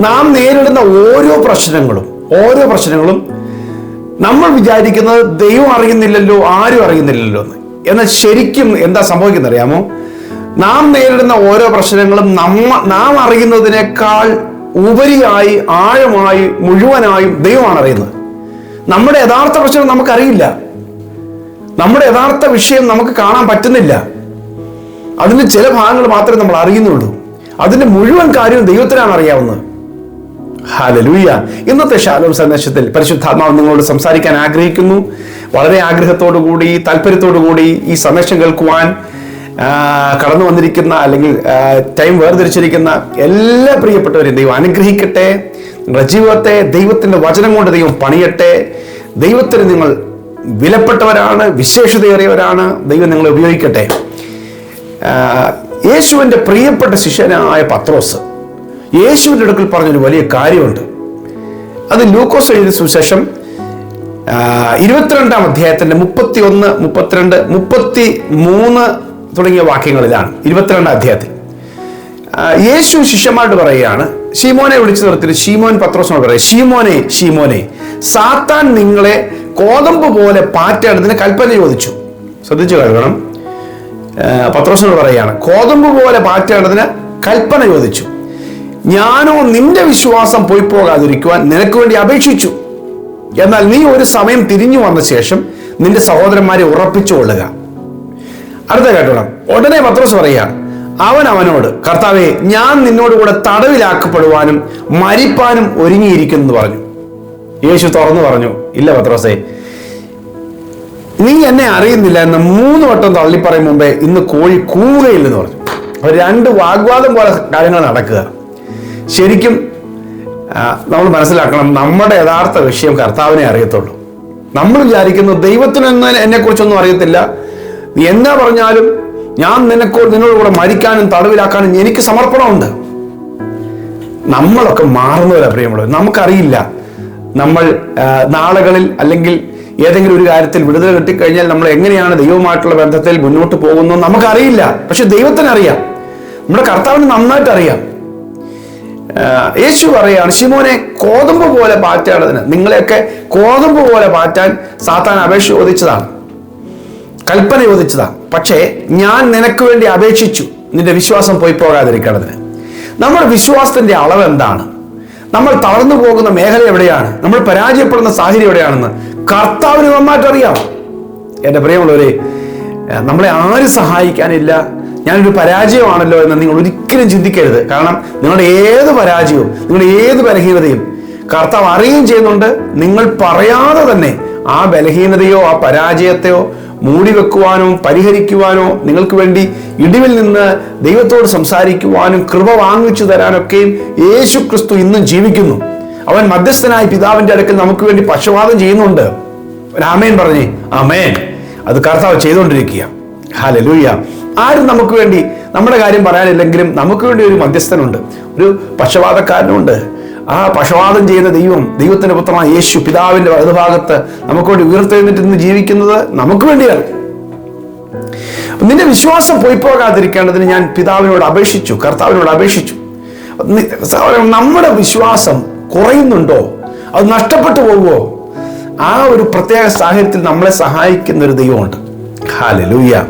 നാം നേരിടുന്ന ഓരോ പ്രശ്നങ്ങളും ഓരോ പ്രശ്നങ്ങളും നമ്മൾ വിചാരിക്കുന്നത് ദൈവം അറിയുന്നില്ലല്ലോ ആരും അറിയുന്നില്ലല്ലോ എന്ന്. എന്നാൽ ശരിക്കും എന്താ സംഭവിക്കുന്നത് അറിയാമോ? നാം നേരിടുന്ന ഓരോ പ്രശ്നങ്ങളും നമ്മ നാം അറിയുന്നതിനേക്കാൾ ഉപരിയായി ആഴമായി മുഴുവനായും ദൈവമാണ് അറിയുന്നത്. നമ്മുടെ യഥാർത്ഥ പ്രശ്നം നമുക്കറിയില്ല. നമ്മുടെ യഥാർത്ഥ വിഷയം നമുക്ക് കാണാൻ പറ്റുന്നില്ല. അതിന് ചില ഭാഗങ്ങൾ മാത്രമേ നമ്മൾ അറിയുന്നുള്ളൂ. അതിന്റെ മുഴുവൻ കാര്യവും ദൈവത്തിനാണ് അറിയാവുന്നത്. ഹാലലൂയ ഇന്നത്തെ ശാലോം സന്ദേശത്തിൽ പരിശുദ്ധാത്മാവ് നിങ്ങളോട് സംസാരിക്കാൻ ആഗ്രഹിക്കുന്നു. വളരെ ആഗ്രഹത്തോടു കൂടി താല്പര്യത്തോടു കൂടി ഈ സന്ദേശം കേൾക്കുവാൻ കടന്നു വന്നിരിക്കുന്ന അല്ലെങ്കിൽ ടൈം വേർതിരിച്ചിരിക്കുന്ന എല്ലാ പ്രിയപ്പെട്ടവരെയും ദൈവം അനുഗ്രഹിക്കട്ടെ. നിങ്ങളുടെ ജീവിതത്തെ ദൈവത്തിന്റെ വചനം കൊണ്ട് ദൈവം പണിയട്ടെ. ദൈവത്തിന് നിങ്ങൾ വിലപ്പെട്ടവരാണ് വിശേഷതയേറിയവരാണ്. ദൈവം നിങ്ങളെ ഉപയോഗിക്കട്ടെ. യേശുവിന്റെ പ്രിയപ്പെട്ട ശിഷ്യനായ പത്രോസ് യേശുവിന്റെ അടുക്കൽ പറഞ്ഞൊരു വലിയ കാര്യമുണ്ട്. അത് ലൂക്കോസ് എഴുതിയ സുശേഷം ഇരുപത്തിരണ്ടാം അധ്യായത്തിന്റെ മുപ്പത്തി ഒന്ന് മുപ്പത്തിരണ്ട് മുപ്പത്തി മൂന്ന് തുടങ്ങിയ വാക്യങ്ങളിലാണ് ഇരുപത്തിരണ്ടാം അധ്യായത്തിൽ. യേശു ശിഷ്യന്മാരോട് പറയുകയാണ് ഷീമോനെ വിളിച്ചു നിർത്തിയിട്ട് ഷീമോൻ പത്രോസിനോട് പറയും ഷീമോനെ ഷീമോനെ സാത്താൻ നിങ്ങളെ കോതമ്പ് പോലെ പാറ്റേണ്ടതിന് കൽപ്പന ചോദിച്ചു. ശ്രദ്ധിച്ചു കേൾക്കണം. ആ, പത്രോസിനോട് പറയുകയാണ് കോതമ്പ് പോലെ പാറ്റേണ്ടതിന് കൽപ്പന ചോദിച്ചു. ഞാനോ നിന്റെ വിശ്വാസം പോയി പോകാതിരിക്കുവാൻ നിനക്ക് വേണ്ടി അപേക്ഷിച്ചു. എന്നാൽ നീ ഒരു സമയം തിരിഞ്ഞു വന്ന ശേഷം നിന്റെ സഹോദരന്മാരെ ഉറപ്പിച്ചു ഉറപ്പിച്ചുകൊള്ളുക അടുത്ത കേട്ടോളാം ഉടനെ പത്രോസ് പറയുകയാണ് അവൻ അവനോട് കർത്താവെ ഞാൻ നിന്നോട് കൂടെ തടവിലാക്കപ്പെടുവാനും മരിപ്പാനും ഒരുങ്ങിയിരിക്കുന്നു പറഞ്ഞു. യേശു തുറന്നു പറഞ്ഞു ഇല്ല പത്രോസേ നീ എന്നെ അറിയുന്നില്ല എന്ന് മൂന്ന് വട്ടം തള്ളിപ്പറയും മുമ്പേ ഇന്ന് കോഴി കൂവുകയില്ലെന്ന് പറഞ്ഞു. അപ്പൊ രണ്ട് വാഗ്വാദം പോലെ കാര്യങ്ങൾ നടക്കുക. ശരിക്കും നമ്മൾ മനസ്സിലാക്കണം നമ്മുടെ യഥാർത്ഥ വിഷയം കർത്താവിനെ അറിയത്തുള്ളൂ. നമ്മൾ വിചാരിക്കുന്നു ദൈവത്തിന് എന്നെ കുറിച്ചൊന്നും അറിയത്തില്ല. എന്നാ പറഞ്ഞാലും ഞാൻ നിനക്കോ നിന്നോട് കൂടെ മരിക്കാനും തടവിലാക്കാനും എനിക്ക് സമർപ്പണമുണ്ട്. നമ്മളൊക്കെ മാറുന്നവരാ പ്രിയമുള്ളവർ. നമുക്കറിയില്ല. നമ്മൾ നാളുകളിൽ അല്ലെങ്കിൽ ഏതെങ്കിലും ഒരു കാര്യത്തിൽ വിടുതൽ കിട്ടിക്കഴിഞ്ഞാൽ നമ്മൾ എങ്ങനെയാണ് ദൈവമായിട്ടുള്ള ബന്ധത്തിൽ മുന്നോട്ട് പോകുന്നു നമുക്കറിയില്ല. പക്ഷെ ദൈവത്തിന് അറിയാം നമ്മുടെ കർത്താവിന് നന്നായിട്ട് അറിയാം യേശു പറയാണ് ശിമോനെ കോതമ്പ് പോലെ പാറ്റാണതിന് നിങ്ങളെയൊക്കെ കോതമ്പ് പോലെ പാറ്റാൻ സാത്താൻ അപേക്ഷ ചോദിച്ചതാണ്. കൽപ്പന ചോദിച്ചതാണ്. പക്ഷേ ഞാൻ നിനക്ക് വേണ്ടി അപേക്ഷിച്ചു. നിന്റെ വിശ്വാസം പോയി പോകാതിരിക്കണതിന് നമ്മുടെ വിശ്വാസത്തിന്റെ അളവ് എന്താണ്? നമ്മൾ തളർന്നു പോകുന്ന മേഖല എവിടെയാണ്? നമ്മൾ പരാജയപ്പെടുന്ന സാഹചര്യം എവിടെയാണെന്ന് കർത്താവിന് നന്നായിട്ട് അറിയാം എന്റെ പ്രിയമുള്ളവരെ നമ്മളെ ആരും സഹായിക്കാനില്ല. ഞാനൊരു പരാജയമാണല്ലോ എന്ന് നിങ്ങൾ ഒരിക്കലും ചിന്തിക്കരുത്. കാരണം നിങ്ങളുടെ ഏത് പരാജയവും നിങ്ങളുടെ ഏത് ബലഹീനതയും കർത്താവ് അറിയുകയും ചെയ്യുന്നുണ്ട്. നിങ്ങൾ പറയാതെ തന്നെ ആ ബലഹീനതയോ ആ പരാജയത്തെയോ മൂടി വെക്കുവാനോ പരിഹരിക്കുവാനോ നിങ്ങൾക്ക് വേണ്ടി ഇടിവിൽ നിന്ന് ദൈവത്തോട് സംസാരിക്കുവാനും കൃപ വാങ്ങിച്ചു തരാനൊക്കെയും യേശു ക്രിസ്തു ഇന്നും ജീവിക്കുന്നു. അവൻ മധ്യസ്ഥനായി പിതാവിന്റെ അടുക്കൽ നമുക്ക് വേണ്ടി പക്ഷപാതം ചെയ്യുന്നുണ്ട്. ആമേൻ പറഞ്ഞേ ആമേൻ. അത് കർത്താവ് ചെയ്തുകൊണ്ടിരിക്കുക. ഹാലലൂയ ആരും നമുക്ക് വേണ്ടി നമ്മുടെ കാര്യം പറയാനില്ലെങ്കിലും നമുക്ക് വേണ്ടി ഒരു മധ്യസ്ഥനുണ്ട്. ഒരു പക്ഷപാതക്കാരനുണ്ട്. ആ പക്ഷപാതം ചെയ്യുന്ന ദൈവം ദൈവത്തിന്റെ പുത്രമായ യേശു പിതാവിന്റെ വലതുഭാഗത്ത് നമുക്ക് വേണ്ടി ഉയർത്തെഴുന്നിട്ട് ജീവിക്കുന്നത് നമുക്ക് വേണ്ടിയാണ്. നിന്റെ വിശ്വാസം പോയി പോകാതിരിക്കേണ്ടതിന് ഞാൻ പിതാവിനോട് അപേക്ഷിച്ചു കർത്താവിനോട് അപേക്ഷിച്ചു. നമ്മുടെ വിശ്വാസം കുറയുന്നുണ്ടോ? അത് നഷ്ടപ്പെട്ടു പോകുമോ ആ ഒരു പ്രത്യേക സാഹചര്യത്തിൽ നമ്മളെ സഹായിക്കുന്ന ഒരു ദൈവമുണ്ട് ഹാലലൂയ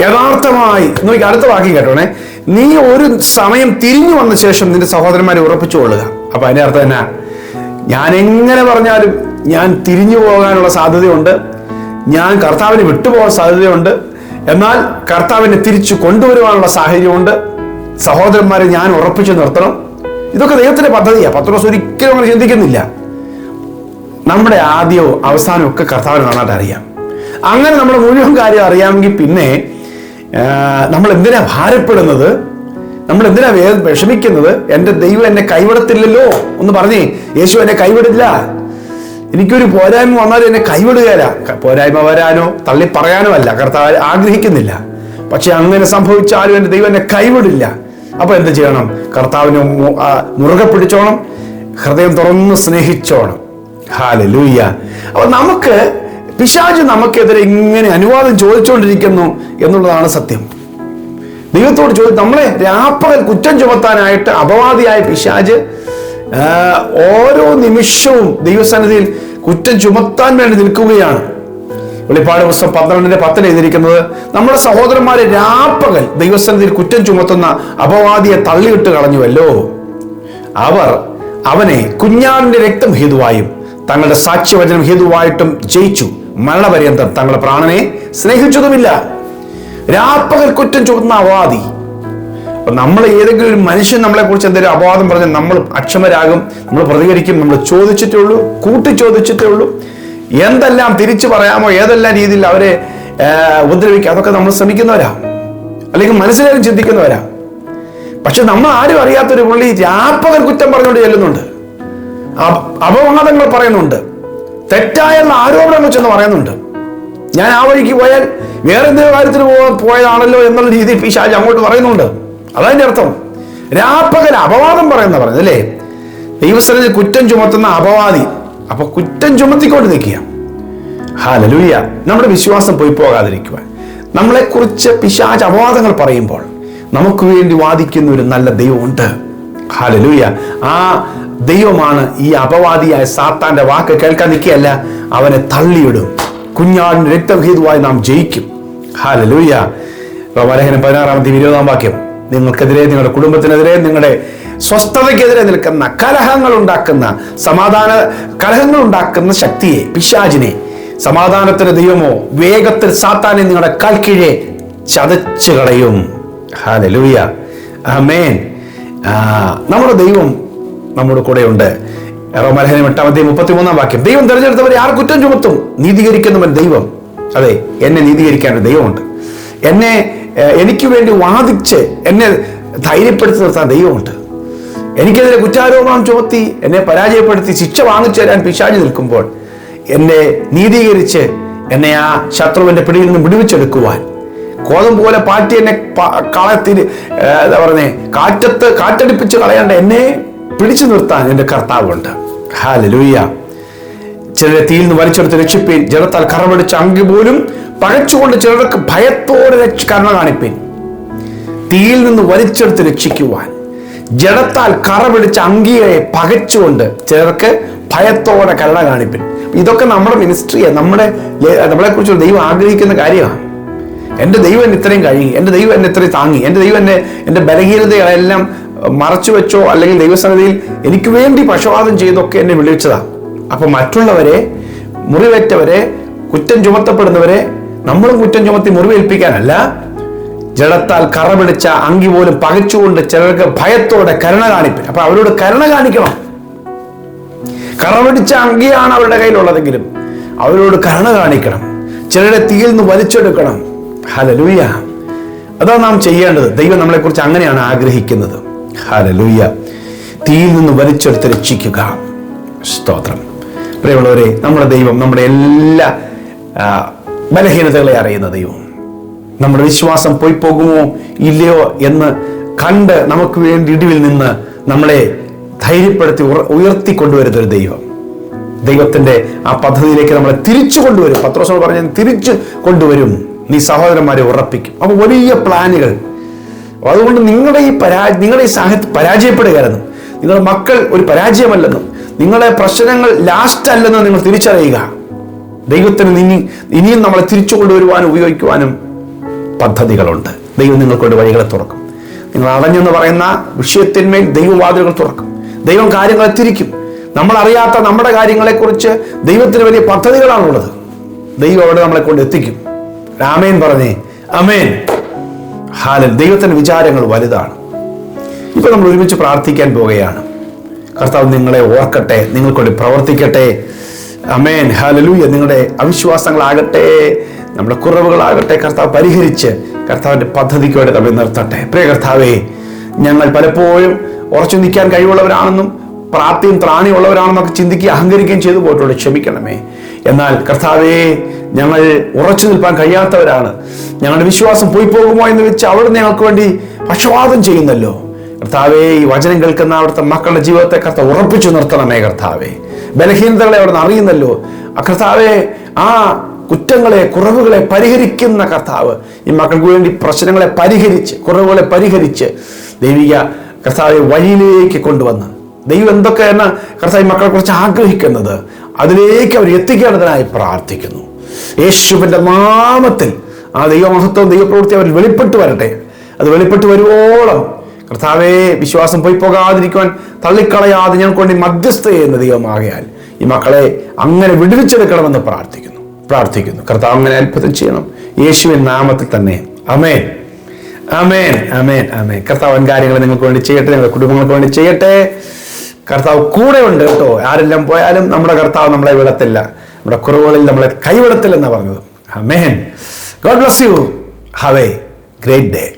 യഥാർത്ഥമായി നോക്കി അടുത്ത വാക്യം കേട്ടോണേ. നീ ഒരു സമയം തിരിഞ്ഞു വന്ന ശേഷം നിന്റെ സഹോദരന്മാരെ ഉറപ്പിച്ചു കൊള്ളുക. അപ്പൊ അതിന്റെ അർത്ഥം എന്നാ? ഞാൻ എങ്ങനെ പറഞ്ഞാലും ഞാൻ തിരിഞ്ഞു പോകാനുള്ള സാധ്യതയുണ്ട്. ഞാൻ കർത്താവിനെ വിട്ടുപോകാൻ സാധ്യതയുണ്ട്. എന്നാൽ കർത്താവിനെ തിരിച്ചു കൊണ്ടുവരുവാനുള്ള സാഹചര്യമുണ്ട്. സഹോദരന്മാരെ ഞാൻ ഉറപ്പിച്ചു നിർത്തണം. ഇതൊക്കെ ദൈവത്തിന്റെ പദ്ധതിയാണ് പത്രോസ് ഒരിക്കലും അങ്ങനെ ചിന്തിക്കുന്നില്ല. നമ്മുടെ ആദ്യവും അവസാനവും ഒക്കെ കർത്താവിന് നന്നായിട്ട് അറിയാം. അങ്ങനെ നമ്മുടെ മുഴുവൻ കാര്യം അറിയാമെങ്കിൽ പിന്നെ നമ്മൾ എന്തിനാ ഭാരപ്പെടുന്നത്? നമ്മൾ എന്തിനാ വേ വിഷമിക്കുന്നത്? എന്റെ ദൈവം എന്നെ കൈവിടത്തില്ലല്ലോ ഒന്ന് പറഞ്ഞേ യേശു എന്നെ കൈവിടില്ല. എനിക്കൊരു പോരായ്മ വന്നാലും എന്നെ കൈവിടുകയില്ല. പോരായ്മ വരാനോ തള്ളി പറയാനോ അല്ല. കർത്താവ് ആഗ്രഹിക്കുന്നില്ല. പക്ഷെ അങ്ങനെ സംഭവിച്ചാലും എന്റെ ദൈവം എന്നെ കൈവിടില്ല. അപ്പൊ എന്ത് ചെയ്യണം? കർത്താവിനെ മുറുകെ പിടിച്ചോണം. ഹൃദയം തുറന്ന് സ്നേഹിച്ചോണം. ഹാല ലൂയ്യ അപ്പൊ നമുക്ക് പിശാജ് നമുക്കെതിരെ ഇങ്ങനെ അനുവാദം ചോദിച്ചുകൊണ്ടിരിക്കുന്നു എന്നുള്ളതാണ് സത്യം. ദൈവത്തോട് ചോദിച്ചു നമ്മളെ രാപ്പകൽ കുറ്റം ചുമത്താനായിട്ട് അപവാദിയായ പിശാജ് ഓരോ നിമിഷവും ദൈവസന്നിധിയിൽ കുറ്റം ചുമത്താൻ വേണ്ടി നിൽക്കുകയാണ്. വെളിപ്പാട് പുസ്തകം പന്ത്രണ്ടിന്റെ പത്തിൽ എഴുതിയിരിക്കുന്നത് നമ്മുടെ സഹോദരന്മാരെ രാപ്പകൽ ദൈവസന്നിധിയിൽ കുറ്റം ചുമത്തുന്ന അപവാദിയെ തള്ളിയിട്ട് കളഞ്ഞുവല്ലോ. അവർ അവനെ കുഞ്ഞാടിന്റെ രക്തം ഹേതുവായും തങ്ങളുടെ സാക്ഷ്യവചനം ഹേതുവായിട്ടും ജയിച്ചു. മരണപര്യന്തം തങ്ങളുടെ പ്രാണനെ സ്നേഹിച്ചതുമില്ല. രാപ്പകൽ കുറ്റം ചുമത്തുന്ന അപവാദി. അപ്പൊ നമ്മൾ ഏതെങ്കിലും ഒരു മനുഷ്യൻ നമ്മളെ കുറിച്ച് എന്തെങ്കിലും അപവാദം പറഞ്ഞാൽ നമ്മൾ അക്ഷമരാകും നമ്മൾ പ്രതികരിക്കും നമ്മൾ ചോദിച്ചിട്ടേ ഉള്ളൂ കൂട്ടി ചോദിച്ചിട്ടേ ഉള്ളൂ. എന്തെല്ലാം തിരിച്ചു പറയാമോ ഏതെല്ലാം രീതിയിൽ അവരെ ഉപദ്രവിക്കുക അതൊക്കെ നമ്മൾ ശ്രമിക്കുന്നവരാ. അല്ലെങ്കിൽ മനസ്സിലായും ചിന്തിക്കുന്നവരാ. പക്ഷെ നമ്മൾ ആരും അറിയാത്തൊരു പുള്ളി രാപ്പകൽ കുറ്റം പറഞ്ഞുകൊണ്ട് ചെല്ലുന്നുണ്ട്. അപവാദങ്ങൾ പറയുന്നുണ്ട്. തെറ്റായ ആരോപണങ്ങൾ ചെന്ന് പറയുന്നുണ്ട്. ഞാൻ ആ വഴിക്ക് പോയാൽ വേറെ എന്തെങ്കിലും കാര്യത്തിന് പോകാൻ പോയതാണല്ലോ എന്നുള്ള രീതിയിൽ പിശാജ് അങ്ങോട്ട് പറയുന്നുണ്ട്. അതതിന്റെ അർത്ഥം. രാപ്പകൽ അപവാദം പറയുന്ന പറഞ്ഞത് അല്ലേ? ദൈവസ്ഥലത്തിൽ കുറ്റം ചുമത്തുന്ന അപവാദി. അപ്പൊ കുറ്റം ചുമത്തിക്കൊണ്ട് നിൽക്കുക. ഹാലലൂയ നമ്മുടെ വിശ്വാസം പോയി പോകാതിരിക്കുവാൻ. നമ്മളെ കുറിച്ച് പിശാച് അപവാദങ്ങൾ പറയുമ്പോൾ നമുക്ക് വേണ്ടി വാദിക്കുന്ന ഒരു നല്ല ദൈവമുണ്ട്. ഹാലലൂയ ആ ദൈവമാണ് ഈ അപവാദിയായ സാത്താന്റെ വാക്ക് കേൾക്കാൻ നിൽക്കുകയല്ല അവനെ തള്ളിയിടും. കുഞ്ഞാടിന് രക്തഹീതുവായി നാം ജയിക്കും. ഹാലലൂയ റോമാലേഖനം പതിനാറാമത്തെ ഇരുപതാം വാക്യം. നിങ്ങൾക്കെതിരെ നിങ്ങളുടെ കുടുംബത്തിനെതിരെ നിങ്ങളുടെ സ്വസ്ഥതയ്ക്കെതിരെ നിൽക്കുന്ന കലഹങ്ങൾ ഉണ്ടാക്കുന്ന സമാധാന കലഹങ്ങൾ ഉണ്ടാക്കുന്ന ശക്തിയെ പിശാചിനെ സമാധാനത്തിന് ദൈവമോ വേഗത്തിൽ സാത്താനെ നിങ്ങളുടെ കാൽക്കീഴെ ചതച്ചു കളയും ഹാലലൂയ ആമേൻ ആ, നമ്മുടെ ദൈവം നമ്മുടെ കൂടെയുണ്ട്. റോമലഹനം എട്ടാമത്തെ മുപ്പത്തിമൂന്നാം വാക്യം. ദൈവം തിരഞ്ഞെടുത്തവരെ ആർ കുറ്റം ചുമത്തും? നീതീകരിക്കുന്നവൻ ദൈവം. അതെ എന്നെ നീതീകരിക്കാൻ ഒരു ദൈവമുണ്ട്. എന്നെ എനിക്ക് വേണ്ടി വാദിച്ച് എന്നെ ധൈര്യപ്പെടുത്തി നിർത്താൻ ദൈവമുണ്ട്. എനിക്കെതിരെ കുറ്റാരോപണം ചുമത്തി എന്നെ പരാജയപ്പെടുത്തി ശിക്ഷ വാങ്ങിച്ചു തരാൻ പിശാചി നിൽക്കുമ്പോൾ എന്നെ നീതീകരിച്ച് എന്നെ ആ ശത്രുവിന്റെ പിടിയിൽ നിന്ന് വിടുവിച്ചെടുക്കുവാൻ. കോതം പോലെ പാറ്റി എന്നെ കളത്തിൽ എന്താ പറഞ്ഞേ കാറ്റത്ത് കാറ്റടിപ്പിച്ച് കളയേണ്ട എന്നെ പിടിച്ചു നിർത്താൻ എന്റെ കർത്താവുണ്ട്. ഹാല ലൂയ്യ ചിലരെ തീയിൽ നിന്ന് വലിച്ചെടുത്ത് രക്ഷിപ്പീൻ ജലത്താൽ കറവടിച്ച അങ്കി പോലും പകച്ചുകൊണ്ട് ചിലർക്ക് ഭയത്തോടെ രക്ഷ കരുണ കാണിപ്പീൻ തീയിൽ നിന്ന് വലിച്ചെടുത്ത് രക്ഷിക്കുവാൻ. ജഡത്താൽ കറ പിടിച്ച അങ്കിയെ പകച്ചുകൊണ്ട് ചിലർക്ക് ഭയത്തോടെ കരുണ കാണിപ്പിൻ. ഇതൊക്കെ നമ്മുടെ മിനിസ്ട്രിയെ നമ്മുടെ നമ്മളെ കുറിച്ച് ദൈവം ആഗ്രഹിക്കുന്ന കാര്യമാണ്. എന്റെ ദൈവം എന്നെ ഇത്രയും കഴിയും എന്റെ ദൈവം എന്നെ ഇത്രയും താങ്ങി എന്റെ ദൈവം എന്നെ എന്റെ ബലഹീനതകളെല്ലാം മറച്ചു വെച്ചോ അല്ലെങ്കിൽ ദൈവസന്നിധിയിൽ എനിക്ക് വേണ്ടി പക്ഷപാതം ചെയ്തൊക്കെ എന്നെ വിളിച്ചതാ. അപ്പൊ മറ്റുള്ളവരെ മുറിവേറ്റവരെ കുറ്റം ചുമത്തപ്പെടുന്നവരെ നമ്മളും കുറ്റം ചുമത്തി മുറിവേൽപ്പിക്കാനല്ല ജഡത്താൽ കറ പിടിച്ച അങ്കി പോലും പകച്ചുകൊണ്ട് ചിലർക്ക് ഭയത്തോടെ കരുണ കാണിപ്പിൻ. അപ്പൊ അവരോട് കരുണ കാണിക്കണം. കറ പിടിച്ച അങ്കിയാണ് അവരുടെ കയ്യിലുള്ളതെങ്കിലും അവരോട് കരുണ കാണിക്കണം. ചിലരെ തീയിൽ നിന്ന് വലിച്ചെടുക്കണം. ഹലലൂയ അതാ നാം ചെയ്യേണ്ടത്. ദൈവം നമ്മളെക്കുറിച്ച് അങ്ങനെയാണ് ആഗ്രഹിക്കുന്നത്. ഹലലൂയ തീയിൽ നിന്ന് വലിച്ചെടുത്ത് രക്ഷിക്കുക. സ്തോത്രം. പ്രിയമുള്ളവരെ നമ്മുടെ ദൈവം നമ്മുടെ എല്ലാ ബലഹീനതകളെ അറിയുന്ന ദൈവം. നമ്മുടെ വിശ്വാസം പോയി പോകുമോ ഇല്ലയോ എന്ന് കണ്ട് നമുക്ക് വേണ്ടി ഇടിവിൽ നിന്ന് നമ്മളെ ധൈര്യപ്പെടുത്തി ഉയർത്തി കൊണ്ടുവരുന്നൊരു ദൈവം. ദൈവത്തിന്റെ ആ പദ്ധതിയിലേക്ക് നമ്മളെ തിരിച്ചു കൊണ്ടുവരും. പത്രോസോട് പറഞ്ഞ തിരിച്ചു കൊണ്ടുവരും. നീ സഹോദരന്മാരെ ഉറപ്പിക്കും. അപ്പൊ വലിയ പ്ലാനുകൾ. അതുകൊണ്ട് നിങ്ങളുടെ ഈ പരാ നിങ്ങളുടെ ഈ സാഹിത്യം പരാജയപ്പെടുകയായിരുന്നു. നിങ്ങളുടെ മക്കൾ ഒരു പരാജയമല്ലെന്നും നിങ്ങളുടെ പ്രശ്നങ്ങൾ ലാസ്റ്റ് അല്ലെന്ന് നിങ്ങൾ തിരിച്ചറിയുക. ദൈവത്തിന് ഇനി ഇനിയും നമ്മളെ തിരിച്ചു കൊണ്ടുവരുവാനും ഉപയോഗിക്കുവാനും പദ്ധതികളുണ്ട്. ദൈവം നിങ്ങൾക്കൊരു വഴികളെ തുറക്കും. നിങ്ങൾ അടഞ്ഞെന്ന് പറയുന്ന വിഷയത്തിന്മേൽ ദൈവവാതിലുകൾ തുറക്കും. ദൈവം കാര്യങ്ങളെ തിരിക്കും. നമ്മൾ അറിയാത്ത നമ്മുടെ കാര്യങ്ങളെക്കുറിച്ച് ദൈവത്തിന് വലിയ പദ്ധതികളാണുള്ളത്. ദൈവം അവിടെ നമ്മളെ കൊണ്ട് എത്തിക്കും. രാമേൻ പറഞ്ഞേ. അമേൻ ഹാലൻ ദൈവത്തിന്റെ വിചാരങ്ങൾ വലുതാണ്. ഇപ്പൊ നമ്മൾ ഒരുമിച്ച് പ്രാർത്ഥിക്കാൻ പോവുകയാണ്. കർത്താവ് നിങ്ങളെ ഓർക്കട്ടെ. നിങ്ങൾക്കൊണ്ട് പ്രവർത്തിക്കട്ടെ. അമേൻ ഹാലലൂയ. നിങ്ങളുടെ അവിശ്വാസങ്ങളാകട്ടെ. നമ്മുടെ കുറവുകളാകട്ടെ കർത്താവ് പരിഹരിച്ച് കർത്താവിന്റെ പദ്ധതിക്ക് വേണ്ടി നമ്മെ നിർത്തട്ടെ. പ്രിയ കർത്താവേ ഞങ്ങൾ പലപ്പോഴും ഉറച്ചു നിൽക്കാൻ കഴിവുള്ളവരാണെന്നും പ്രാപ്തിയും ത്രാണിയുള്ളവരാണെന്നൊക്കെ ചിന്തിക്കുകയും അഹങ്കരിക്കുകയും ചെയ്തു പോയിട്ടുള്ളൂ ക്ഷമിക്കണമേ. എന്നാൽ കർത്താവേ ഞങ്ങൾ ഉറച്ചു നിൽപ്പാൻ കഴിയാത്തവരാണ്. ഞങ്ങളുടെ വിശ്വാസം പോയി പോകുമോ എന്ന് വെച്ച് അവിടെ ഞങ്ങൾക്ക് വേണ്ടി പക്ഷപാതം ചെയ്യുന്നല്ലോ. കർത്താവേ ഈ വചനം കേൾക്കുന്ന അവിടുത്തെ മക്കളുടെ ജീവിതത്തെ കർത്താവ് ഉറപ്പിച്ചു നിർത്തണമേ കർത്താവേ. ബലഹീനതകളെ അവിടെ നിന്ന് അറിയുന്നല്ലോ കർത്താവെ ആ കുറ്റങ്ങളെ കുറവുകളെ പരിഹരിക്കുന്ന കർത്താവ് ഈ മക്കൾക്ക് വേണ്ടി പ്രശ്നങ്ങളെ പരിഹരിച്ച് കുറവുകളെ പരിഹരിച്ച് ദൈവിക കർത്താവെ വഴിയിലേക്ക് കൊണ്ടുവന്ന്. ദൈവം എന്തൊക്കെയാണ് കർത്താവ് മക്കളെ കുറിച്ച് ആഗ്രഹിക്കുന്നത്? അതിലേക്ക് അവർ എത്തിക്കേണ്ടതിനായി പ്രാർത്ഥിക്കുന്നു. യേശുവിന്റെ നാമത്തിൽ ആ ദൈവമഹത്വം ദൈവപ്രവൃത്തി അവർ വെളിപ്പെട്ട് വരട്ടെ. അത് വെളിപ്പെട്ട് വരുവോളം കർത്താവെ വിശ്വാസം പോയി പോകാതിരിക്കുവാൻ തള്ളിക്കളയാതെ ഞങ്ങൾക്ക് വേണ്ടി മധ്യസ്ഥ ചെയ്യുന്ന ദൈവമാകയാൽ ഈ മക്കളെ അങ്ങനെ വിടുവിച്ചെടുക്കണമെന്ന് പ്രാർത്ഥിക്കുന്നു. പ്രാർത്ഥിക്കുന്നു. കർത്താവിനെ അത്ഭുതം ചെയ്യണം. യേശുവിൻ നാമത്തിൽ തന്നെ. അമേൻ അമേൻ അമേൻ അമേൻ കർത്താവൻ കാര്യങ്ങൾ നിങ്ങൾക്ക് വേണ്ടി ചെയ്യട്ടെ. നിങ്ങളുടെ കുടുംബങ്ങൾക്ക് വേണ്ടി ചെയ്യട്ടെ. കർത്താവ് കൂടെ ഉണ്ട് കേട്ടോ. ആരെല്ലാം പോയാലും നമ്മുടെ കർത്താവ് നമ്മളെ വിടത്തില്ല. നമ്മുടെ കുറവുകളിൽ നമ്മളെ കൈവിടത്തില്ലെന്നാണ് പറഞ്ഞത്. Amen God bless you have a great day